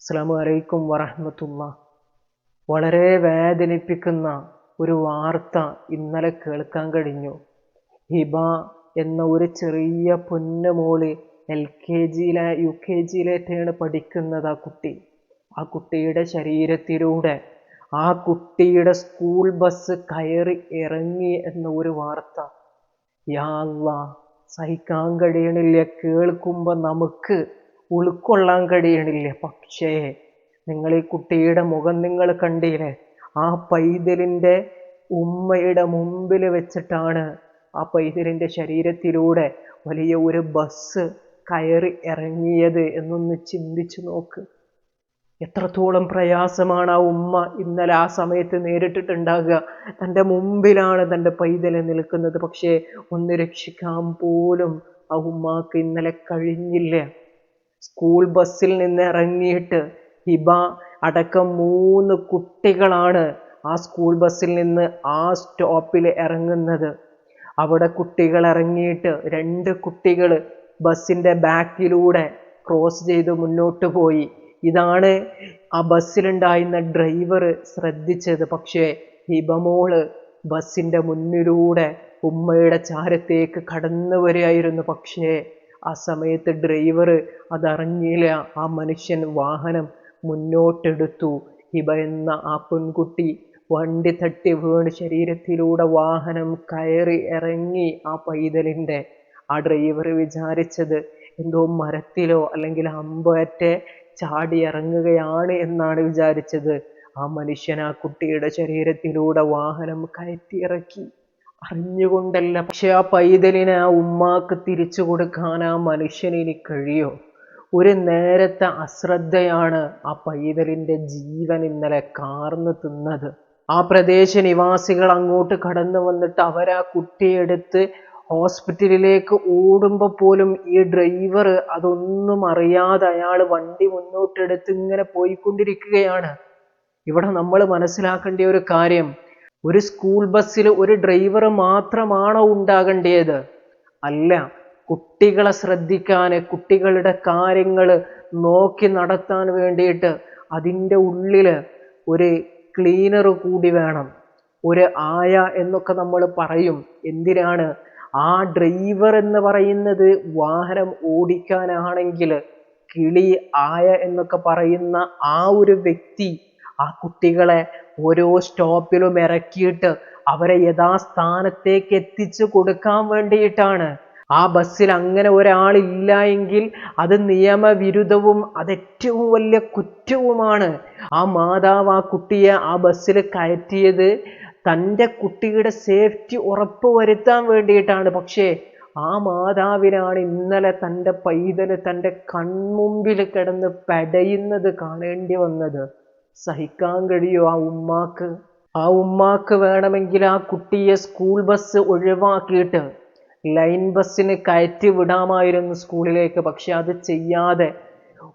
അസ്സാം വലൈക്കും വറഹമത്തുള്ള. വളരെ വേദനിപ്പിക്കുന്ന ഒരു വാർത്ത ഇന്നലെ കേൾക്കാൻ കഴിഞ്ഞു. ഹിബ എന്ന ഒരു ചെറിയ പൊന്നമോൾ എൽ കെ ജിയിലെ യു കെ ജിയിലേറ്റാണ് പഠിക്കുന്നത് ആ കുട്ടി. ആ കുട്ടിയുടെ ശരീരത്തിലൂടെ ആ കുട്ടിയുടെ സ്കൂൾ ബസ് കയറി ഇറങ്ങി എന്ന ഒരു വാർത്ത. യാ സഹിക്കാൻ കഴിയണില്ല. കേൾക്കുമ്പോൾ നമുക്ക് ഉൾക്കൊള്ളാൻ കഴിയണില്ല പക്ഷേ നിങ്ങൾ ഈ കുട്ടിയുടെ മുഖം നിങ്ങൾ കണ്ടില്ലേ ആ പൈതലിന്റെ ഉമ്മയുടെ മുമ്പിൽ വെച്ചിട്ടാണ് ആ പൈതലിന്റെ ശരീരത്തിലൂടെ വലിയ ഒരു ബസ് കയറി ഇറങ്ങിയത് എന്നൊന്ന് ചിന്തിച്ചു നോക്ക്. എത്രത്തോളം പ്രയാസമാണ് ആ ഉമ്മ ഇന്നലെ ആ സമയത്ത് നേരിട്ടിട്ടുണ്ടാകുക. തന്റെ മുമ്പിലാണ് തന്റെ പൈതൽ നിൽക്കുന്നത്. പക്ഷേ ഒന്ന് രക്ഷിക്കാൻ പോലും ആ ഉമ്മാക്ക് ഇന്നലെ കഴിഞ്ഞില്ല. സ്കൂൾ ബസ്സിൽ നിന്ന് ഇറങ്ങിയിട്ട് ഹിബ അടക്കം മൂന്ന് കുട്ടികളാണ് ആ സ്കൂൾ ബസ്സിൽ നിന്ന് ആ സ്റ്റോപ്പിൽ ഇറങ്ങുന്നത്. അവിടെ കുട്ടികൾ ഇറങ്ങിയിട്ട് രണ്ട് കുട്ടികൾ ബസ്സിന്റെ ബാക്കിലൂടെ ക്രോസ് ചെയ്ത് മുന്നോട്ട് പോയി. ഇതാണ് ആ ബസ്സിലുണ്ടായിരുന്ന ഡ്രൈവർ ശ്രദ്ധിച്ചത്. പക്ഷേ ഹിബമോൾ ബസ്സിന്റെ മുന്നിലൂടെ ഉമ്മയുടെ ചാരത്തേക്ക് കടന്നു വരികയായിരുന്നു. പക്ഷേ ആ സമയത്ത് ഡ്രൈവർ അതറിഞ്ഞില്ല ആ മനുഷ്യൻ വാഹനം മുന്നോട്ടെടുത്തു. ഹിബ എന്ന ആ പെൺകുട്ടി വണ്ടി തട്ടി വീണ് ശരീരത്തിലൂടെ വാഹനം കയറി ഇറങ്ങി ആ പൈതലിന്റെ. ആ ഡ്രൈവർ വിചാരിച്ചത് എന്തോ മരത്തിലോ അല്ലെങ്കിൽ അമ്പേറ്റെ ചാടി ഇറങ്ങുകയാണ് എന്നാണ് വിചാരിച്ചത്. ആ മനുഷ്യൻ ആ കുട്ടിയുടെ ശരീരത്തിലൂടെ വാഹനം കയറ്റി ഇറക്കി. അറിഞ്ഞുകൊണ്ടല്ല. പക്ഷെ ആ പൈതലിനെ ആ ഉമ്മാക്ക് തിരിച്ചു കൊടുക്കാൻ ആ മനുഷ്യന് ഇനി കഴിയോ? ഒരു നേരത്തെ അശ്രദ്ധയാണ് ആ പൈതലിന്റെ ജീവൻ ഇന്നലെ കാർന്നു തിന്നത്. ആ പ്രദേശ നിവാസികൾ അങ്ങോട്ട് കടന്നു വന്നിട്ട് അവരാ കുട്ടിയെടുത്ത് ഹോസ്പിറ്റലിലേക്ക് ഓടുമ്പോൾ പോലും ഈ ഡ്രൈവർ അതൊന്നും അറിയാതെ അയാൾ വണ്ടി മുന്നോട്ടെടുത്ത് ഇങ്ങനെ പോയിക്കൊണ്ടിരിക്കുകയാണ്. ഇവിടെ നമ്മൾ മനസ്സിലാക്കേണ്ട ഒരു കാര്യം ഒരു സ്കൂൾ ബസ്സിൽ ഒരു ഡ്രൈവർ മാത്രമാണോ ഉണ്ടാകേണ്ടത് അല്ല. കുട്ടികളെ ശ്രദ്ധിക്കാൻ കുട്ടികളുടെ കാര്യങ്ങൾ നോക്കി നടത്താൻ വേണ്ടിയിട്ട് അതിന്റെ ഉള്ളിൽ ഒരു ക്ലീനർ കൂടി വേണം. ഒരു ആയ എന്നൊക്കെ നമ്മൾ പറയും. എന്തിനാണ്? ആ ഡ്രൈവർ എന്ന് പറയുന്നത് വാഹനം ഓടിക്കാനാണെങ്കിൽ കിളി ആയ എന്നൊക്കെ പറയുന്ന ആ ഒരു വ്യക്തി ആ കുട്ടികളെ ഓരോ സ്റ്റോപ്പിലും ഇറക്കിയിട്ട് അവരെ യഥാസ്ഥാനത്തേക്ക് എത്തിച്ചു കൊടുക്കാൻ വേണ്ടിയിട്ടാണ്. ആ ബസ്സിൽ അങ്ങനെ ഒരാളില്ല എങ്കിൽ അത് നിയമവിരുദ്ധവും അത് ഏറ്റവും വലിയ കുറ്റവുമാണ്. ആ മാതാവ് ആ കുട്ടിയെ ആ ബസ്സിൽ കയറ്റിയത് തന്റെ കുട്ടിയുടെ സേഫ്റ്റി ഉറപ്പുവരുത്താൻ വേണ്ടിയിട്ടാണ്. പക്ഷേ ആ മാതാവിനാണ് ഇന്നലെ തന്റെ പൈതൽ തന്റെ കൺമുമ്പിൽ കിടന്ന് പെടയുന്നത് കാണേണ്ടി വന്നത്. സഹിക്കാൻ കഴിയോ ആ ഉമ്മാക്ക്? ആ ഉമ്മാക്ക് വേണമെങ്കിൽ ആ കുട്ടിയെ സ്കൂൾ ബസ് ഒഴിവാക്കിയിട്ട് ലൈൻ ബസ്സിന് കയറ്റി വിടാമായിരുന്നു സ്കൂളിലേക്ക് പക്ഷെ അത് ചെയ്യാതെ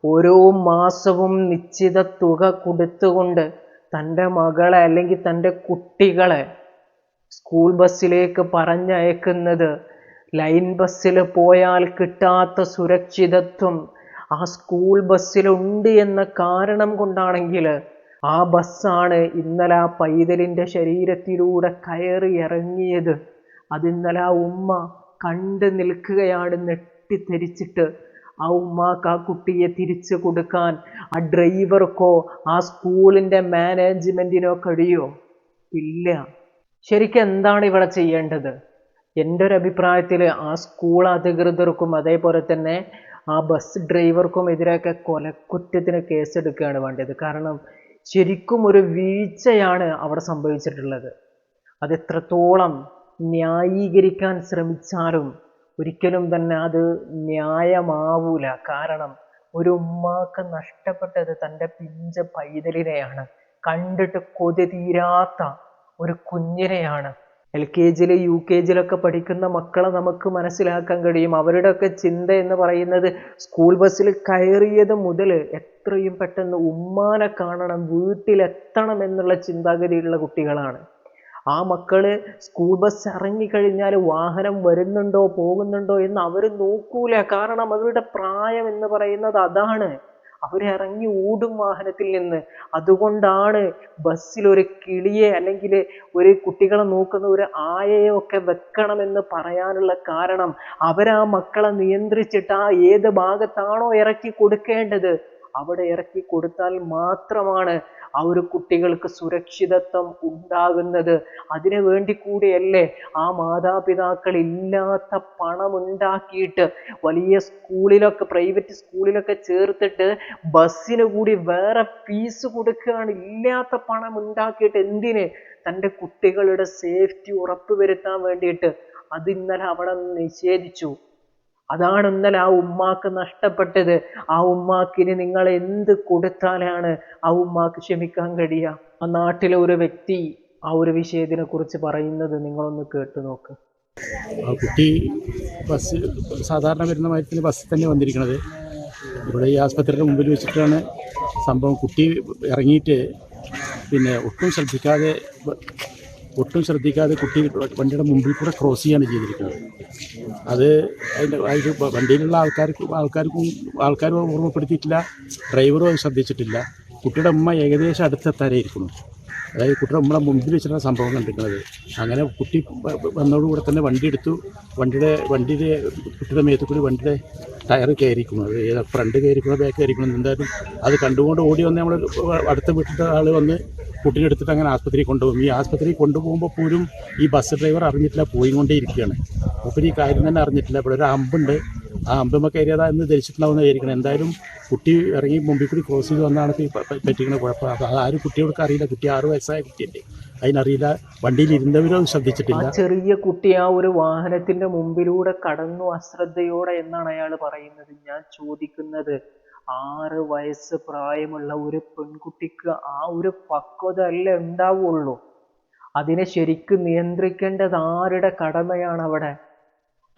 ഓരോ മാസവും നിശ്ചിത തുക കൊടുത്തുകൊണ്ട് തന്റെ മകളെ അല്ലെങ്കിൽ തന്റെ കുട്ടികളെ സ്കൂൾ ബസ്സിലേക്ക് പറഞ്ഞയക്കുന്നത് ലൈൻ ബസ്സിൽ പോയാൽ കിട്ടാത്ത സുരക്ഷിതത്വം ആ സ്കൂൾ ബസ്സിലുണ്ട് എന്ന കാരണം കൊണ്ടാണെങ്കിൽ ആ ബസ്സാണ് ഇന്നലെ ആ പൈതലിന്റെ ശരീരത്തിലൂടെ കയറി ഇറങ്ങിയത്. അതിന്നലെ ആ ഉമ്മ കണ്ട് നിൽക്കുകയാണ് നെട്ടിത്തെരിച്ചിട്ട് ആ ഉമ്മാക്ക് ആ കുട്ടിയെ തിരിച്ചു കൊടുക്കാൻ ആ ഡ്രൈവർക്കോ ആ സ്കൂളിന്റെ മാനേജ്മെന്റിനോ കഴിയോ? ഇല്ല. ശരിക്കും എന്താണ് ഇവിടെ ചെയ്യേണ്ടത്? എന്റെ ഒരു അഭിപ്രായത്തിൽ ആ സ്കൂൾ അധികൃതർക്കും അതേപോലെ തന്നെ ആ ബസ് ഡ്രൈവർക്കും എതിരെയൊക്കെ കൊലക്കുറ്റത്തിന് കേസെടുക്കുകയാണ് വേണ്ടത്. കാരണം ശരിക്കും ഒരു വീഴ്ചയാണ് അവിടെ സംഭവിച്ചിട്ടുള്ളത്. അത് എത്രത്തോളം ന്യായീകരിക്കാൻ ശ്രമിച്ചാലും ഒരിക്കലും തന്നെ അത് ന്യായമാവൂല. കാരണം ഒരു ഉമ്മാക്ക് നഷ്ടപ്പെട്ടത് തന്റെ പിഞ്ച പൈതലിനെയാണ്. കണ്ടിട്ട് കൊതി തീരാത്ത ഒരു കുഞ്ഞിനെയാണ്. എൽ കെ ജിയിൽ യു കെ ജിയിലൊക്കെ പഠിക്കുന്ന മക്കളെ നമുക്ക് മനസ്സിലാക്കാൻ കഴിയും. അവരുടെയൊക്കെ ചിന്ത എന്ന് പറയുന്നത് സ്കൂൾ ബസ്സിൽ കയറിയത് മുതൽ എത്രയും പെട്ടെന്ന് ഉമ്മാനെ കാണണം വീട്ടിലെത്തണം എന്നുള്ള ചിന്താഗതിയുള്ള കുട്ടികളാണ്. ആ മക്കൾ സ്കൂൾ ബസ് ഇറങ്ങിക്കഴിഞ്ഞാൽ വാഹനം വരുന്നുണ്ടോ പോകുന്നുണ്ടോ എന്ന് അവർ നോക്കൂല. കാരണം അവരുടെ പ്രായം എന്ന് പറയുന്നത് അതാണ്. അവരിറങ്ങി ഓടും വാഹനത്തിൽ നിന്ന്. അതുകൊണ്ടാണ് ബസ്സിൽ ഒരു കിളിയെ അല്ലെങ്കിൽ ഒരു കുട്ടികളെ നോക്കുന്ന ഒരു ആയയെ ഒക്കെ വെക്കണമെന്ന് പറയാനുള്ള കാരണം അവരാ മക്കളെ നിയന്ത്രിച്ചിട്ട് ആ ഏത് ഭാഗത്താണോ ഇറക്കി കൊടുക്കേണ്ടത്. അവിടെ ഇറക്കി കൊടുത്താൽ മാത്രമാണ് ആ ഒരു കുട്ടികൾക്ക് സുരക്ഷിതത്വം ഉണ്ടാകുന്നത്. അതിനു വേണ്ടി കൂടിയല്ലേ ആ മാതാപിതാക്കൾ ഇല്ലാത്ത പണം ഉണ്ടാക്കിയിട്ട് വലിയ സ്കൂളിലൊക്കെ പ്രൈവറ്റ് സ്കൂളിലൊക്കെ ചേർത്തിട്ട് ബസ്സിന് കൂടി വേറെ ഫീസ് കൊടുക്കുകയാണ്. ഇല്ലാത്ത പണം ഉണ്ടാക്കിയിട്ട് എന്തിന്? തന്റെ കുട്ടികളുടെ സേഫ്റ്റി ഉറപ്പുവരുത്താൻ വേണ്ടിയിട്ട്. അത് ഇന്നലെ അവിടെ നിഷേധിച്ചു. അതാണ് ഇന്നലെ ആ ഉമ്മാക്ക് നഷ്ടപ്പെട്ടത്. ആ ഉമ്മാക്കിന് നിങ്ങൾ എന്ത് കൊടുത്താലാണ് ആ ഉമ്മാക്ക് ക്ഷമിക്കാൻ കഴിയുക? ആ നാട്ടിലെ ഒരു വ്യക്തി ആ ഒരു വിഷയത്തിനെ കുറിച്ച് പറയുന്നത് നിങ്ങളൊന്ന് കേട്ടു നോക്ക്. ആ കുട്ടി ബസ് സാധാരണ വരുന്ന മരത്തിന് ബസ് തന്നെ വന്നിരിക്കുന്നത് ഇവിടെ ഈ ആസ്പത്രിയുടെ മുമ്പിൽ വെച്ചിട്ടാണ് സംഭവം. കുട്ടി ഇറങ്ങിയിട്ട് പിന്നെ ഒട്ടും ശ്രദ്ധിക്കാതെ ഒട്ടും ശ്രദ്ധിക്കാതെ കുട്ടി വണ്ടിയുടെ മുമ്പിൽ കൂടെ ക്രോസ് ചെയ്യാണ് ചെയ്തിരിക്കുന്നത്. അത് അതിന്റെ അതിൽ വണ്ടിയിലുള്ള ആൾക്കാർക്ക് ആൾക്കാർക്കും ആൾക്കാരും ഓർമ്മപ്പെടുത്തിയിട്ടില്ല. ഡ്രൈവറും അത് ശ്രദ്ധിച്ചിട്ടില്ല. കുട്ടിയുടെ ഉമ്മ ഏകദേശം അടുത്തെത്താനേ ഇരിക്കുന്നു അതായത് കുട്ടിയുടെ ഉമ്മയുടെ മുമ്പിൽ വെച്ചിട്ടാണ് സംഭവം കണ്ടിരിക്കുന്നത്. അങ്ങനെ കുട്ടി വന്നതോടുകൂടെ തന്നെ വണ്ടി എടുത്തു. വണ്ടിയുടെ വണ്ടിയുടെ കുട്ടിയുടെ മേത്ത് കൂടി വണ്ടിയുടെ ടയർ കയറിക്കുന്നത് ഏത് ഫ്രണ്ട് കയറിക്കണോ ബാക്ക് കയറിക്കണോ എന്തായാലും അത് കണ്ടുകൊണ്ട് ഓടി വന്ന് നമ്മൾ അടുത്ത വീട്ടിലത്തെ ആൾ വന്ന് കുട്ടീനെ എടുത്തിട്ട് അങ്ങനെ ആസ്പത്രിയിൽ കൊണ്ടുപോകും. ഈ ആസ്പത്രി കൊണ്ടുപോകുമ്പോൾ പോലും ഈ ബസ് ഡ്രൈവർ അറിഞ്ഞിട്ടില്ല പോയിക്കൊണ്ടേ ഇരിക്കുകയാണ്. അപ്പോൾ ഈ കാര്യം തന്നെ അറിഞ്ഞിട്ടില്ല. ഇവിടെ ഒരു അമ്പുണ്ട്. ആ അമ്പമ്മ കയറിയതാ എന്ന് ധരിച്ചിട്ടുണ്ടാവുന്ന വിചാരിക്കണം എന്തായാലും കുട്ടി ഇറങ്ങി മുമ്പിൽ കൂടി ക്രോസ് ചെയ്ത് വന്നാണ് ഇപ്പോൾ ഈ പ- പ- പറ്റിക്കുന്ന കുഴപ്പം അപ്പോൾ അത് ആരും കുട്ടികൾക്ക് അറിയില്ല. കുട്ടി ആറ് വയസ്സായ കുട്ടിയല്ലേ. അതിനറിയില്ല. വണ്ടിയിൽ ഇരുന്നവരും ശ്രദ്ധിച്ചിട്ടില്ല. ചെറിയ കുട്ടി ആ ഒരു വാഹനത്തിന്റെ മുമ്പിലൂടെ കടന്നു അശ്രദ്ധയോടെ എന്നാണ് അയാൾ പറയുന്നത്. ഞാൻ ചോദിക്കുന്നത് ആറ് വയസ്സ് പ്രായമുള്ള ഒരു പെൺകുട്ടിക്ക് ആ ഒരു പക്വത അല്ല ഉണ്ടാവുള്ളൂ. അതിനെ ശരിക്കും നിയന്ത്രിക്കേണ്ടത് ആരുടെ കടമയാണ് അവിടെ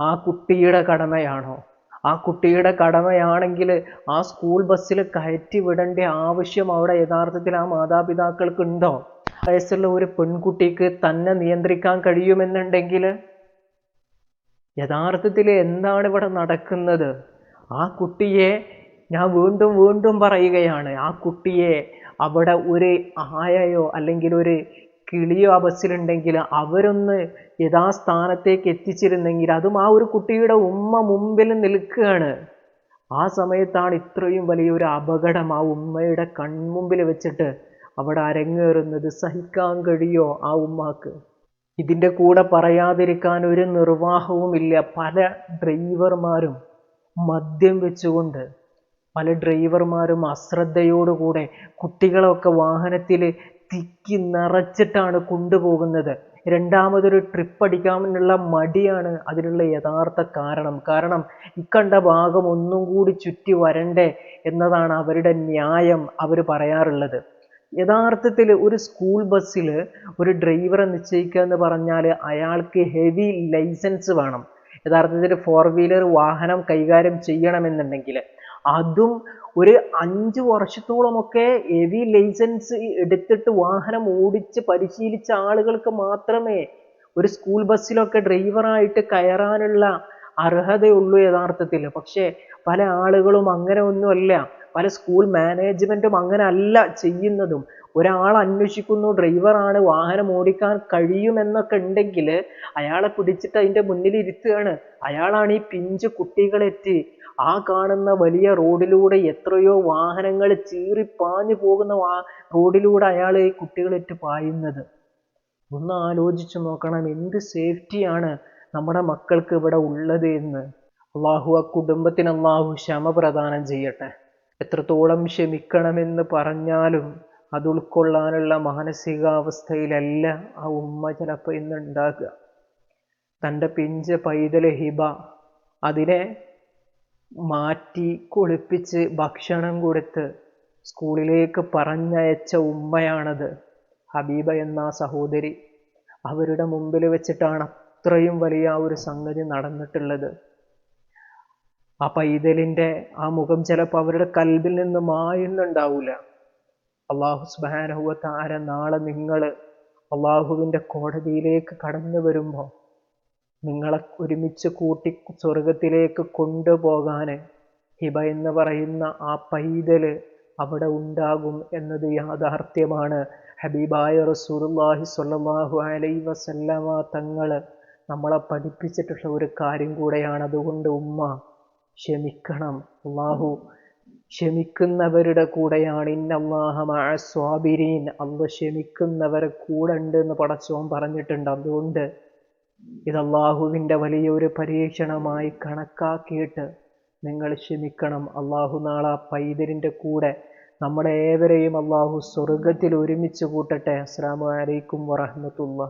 ആ കുട്ടിയുടെ കടമയാണോ? ആ കുട്ടിയുടെ കടമയാണെങ്കിൽ ആ സ്കൂൾ ബസ്സിൽ കയറ്റി വിടേണ്ട ആവശ്യം അവിടെ യഥാർത്ഥത്തിൽ ആ മാതാപിതാക്കൾക്ക് ഉണ്ടോ? വയസ്സുള്ള ഒരു പെൺകുട്ടിക്ക് തന്നെ നിയന്ത്രിക്കാൻ കഴിയുമെന്നുണ്ടെങ്കിൽ യഥാർത്ഥത്തിൽ എന്താണ് ഇവിടെ നടക്കുന്നത്? ആ കുട്ടിയെ ഞാൻ വീണ്ടും വീണ്ടും പറയുകയാണ് ആ കുട്ടിയെ അവിടെ ഒരു ആയയോ അല്ലെങ്കിൽ ഒരു കിളിയോ ആ ബസ്സിലുണ്ടെങ്കിൽ അവരൊന്ന് യഥാസ്ഥാനത്തേക്ക് എത്തിച്ചിരുന്നെങ്കിൽ അതും ആ ഒരു കുട്ടിയുടെ ഉമ്മ മുമ്പിൽ നിൽക്കുകയാണ്. ആ സമയത്താണ് ഇത്രയും വലിയൊരു അപകടം ആ ഉമ്മയുടെ കൺമുമ്പിൽ വെച്ചിട്ട് അവിടെ അരങ്ങേറുന്നത്. സഹിക്കാൻ കഴിയോ ആ ഉമ്മാക്ക്? ഇതിന്റെ കൂടെ പറയാതിരിക്കാൻ ഒരു നിർവാഹവുമില്ല. പല ഡ്രൈവർമാരും മദ്യം വെച്ചുകൊണ്ട് പല ഡ്രൈവർമാരും അശ്രദ്ധയോടുകൂടെ കുട്ടികളൊക്കെ വാഹനത്തിൽ തിക്കി നിറച്ചിട്ടാണ് കൊണ്ടുപോകുന്നത്. രണ്ടാമതൊരു ട്രിപ്പ് അടിക്കാനുള്ള മടിയാണ് അതിനുള്ള യഥാർത്ഥ കാരണം. കാരണം ഇക്കണ്ട ഭാഗം ഒന്നും കൂടി ചുറ്റി വരണ്ടേ എന്നതാണ് അവരുടെ ന്യായം അവർ പറയാറുള്ളത്. യഥാർത്ഥത്തിൽ ഒരു സ്കൂൾ ബസ്സിൽ ഒരു ഡ്രൈവറെ നിശ്ചയിക്കുക എന്ന് പറഞ്ഞാൽ അയാൾക്ക് ഹെവി ലൈസൻസ് വേണം. യഥാർത്ഥത്തിൽ ഫോർ വീലർ വാഹനം കൈകാര്യം ചെയ്യണമെന്നുണ്ടെങ്കിൽ അതും ഒരു അഞ്ച് വർഷത്തോളമൊക്കെ ഹെവി ലൈസൻസ് എടുത്തിട്ട് വാഹനം ഓടിച്ച് പരിശീലിച്ച ആളുകൾക്ക് മാത്രമേ ഒരു സ്കൂൾ ബസ്സിലൊക്കെ ഡ്രൈവറായിട്ട് കയറാനുള്ള അർഹതയുള്ളൂ യഥാർത്ഥത്തിൽ. പക്ഷേ പല ആളുകളും അങ്ങനെ ഒന്നുമല്ല. പല സ്കൂൾ മാനേജ്മെന്റും അങ്ങനെ അല്ല ചെയ്യുന്നതും. ഒരാൾ അന്വേഷിക്കുന്നു ഡ്രൈവറാണ് വാഹനം ഓടിക്കാൻ കഴിയുമെന്നൊക്കെ ഉണ്ടെങ്കിൽ അയാളെ പിടിച്ചിട്ട് അതിന്റെ മുന്നിൽ ഇരുത്തുകയാണ് അയാളാണ് ഈ പിഞ്ചു കുട്ടികളെത്തി ആ കാണുന്ന വലിയ റോഡിലൂടെ എത്രയോ വാഹനങ്ങൾ ചീറിപ്പാഞ്ഞു പോകുന്ന വാ റോഡിലൂടെ അയാൾ ഈ കുട്ടികളിട്ട് പായുന്നത്. ഒന്ന് ആലോചിച്ചു നോക്കണം എന്ത് സേഫ്റ്റിയാണ് നമ്മുടെ മക്കൾക്ക് ഇവിടെ ഉള്ളത് എന്ന്. അള്ളാഹു ആ കുടുംബത്തിന് അള്ളാഹു ക്ഷമ പ്രദാനം ചെയ്യട്ടെ. എത്രത്തോളം ക്ഷമിക്കണമെന്ന് പറഞ്ഞാലും അത് ഉൾക്കൊള്ളാനുള്ള മാനസികാവസ്ഥയിലല്ല ആ ഉമ്മ ചിലപ്പോൾ ഇന്ന് ഉണ്ടാകുക. തന്റെ പിഞ്ച് പൈതൽ ഹിബ അതിനെ മാറ്റി കുളിപ്പിച്ച് ഭക്ഷണം കൊടുത്ത് സ്കൂളിലേക്ക് പറഞ്ഞയച്ച ഉമ്മയാണത്. ഹബീബ എന്ന സഹോദരി അവരുടെ മുമ്പിൽ വെച്ചിട്ടാണ് അത്രയും വലിയ ഒരു സംഗതി നടന്നിട്ടുള്ളത്. ആ പൈതലിന്റെ ആ മുഖം ചിലപ്പോൾ അവരുടെ കൽബിൽ നിന്ന് മായുന്നുണ്ടാവില്ല അള്ളാഹു സുബാനഹുവ താര നാളെ നിങ്ങൾ അള്ളാഹുവിന്റെ കോടതിയിലേക്ക് കടന്നു വരുമ്പോൾ നിങ്ങളെ ഒരുമിച്ച് കൂട്ടി സ്വർഗത്തിലേക്ക് കൊണ്ടുപോകാൻ ഹിബ എന്ന് പറയുന്ന ആ പൈതൽ അവിടെ ഉണ്ടാകും എന്നത് യാഥാർത്ഥ്യമാണ്. ഹബീബായ റസൂലുള്ളാഹി സ്വല്ലല്ലാഹു അലൈ വസല്ലമ തങ്ങൾ നമ്മളെ പഠിപ്പിച്ചിട്ടുള്ള ഒരു കാര്യം കൂടെയാണ്. അതുകൊണ്ട് ഉമ്മ ക്ഷമിക്കണം. അള്ളാഹു ക്ഷമിക്കുന്നവരുടെ കൂടെയാണ്. ഇന്നല്ലാഹ സ്വാബിരീൻ. അല്ല ക്ഷമിക്കുന്നവരെ കൂടെ ഉണ്ട് എന്ന് പടച്ചോൻ പറഞ്ഞിട്ടുണ്ട്. അതുകൊണ്ട് ഇത് വലിയൊരു പരീക്ഷണമായി കണക്കാക്കിയിട്ട് നിങ്ങൾ ക്ഷമിക്കണം. അള്ളാഹു നാളെ പൈതരിന്റെ കൂടെ നമ്മുടെ ഏവരെയും അള്ളാഹു സ്വർഗത്തിൽ ഒരുമിച്ച് കൂട്ടട്ടെ. അസ്സാം വലൈക്കും വറഹമത്തുള്ള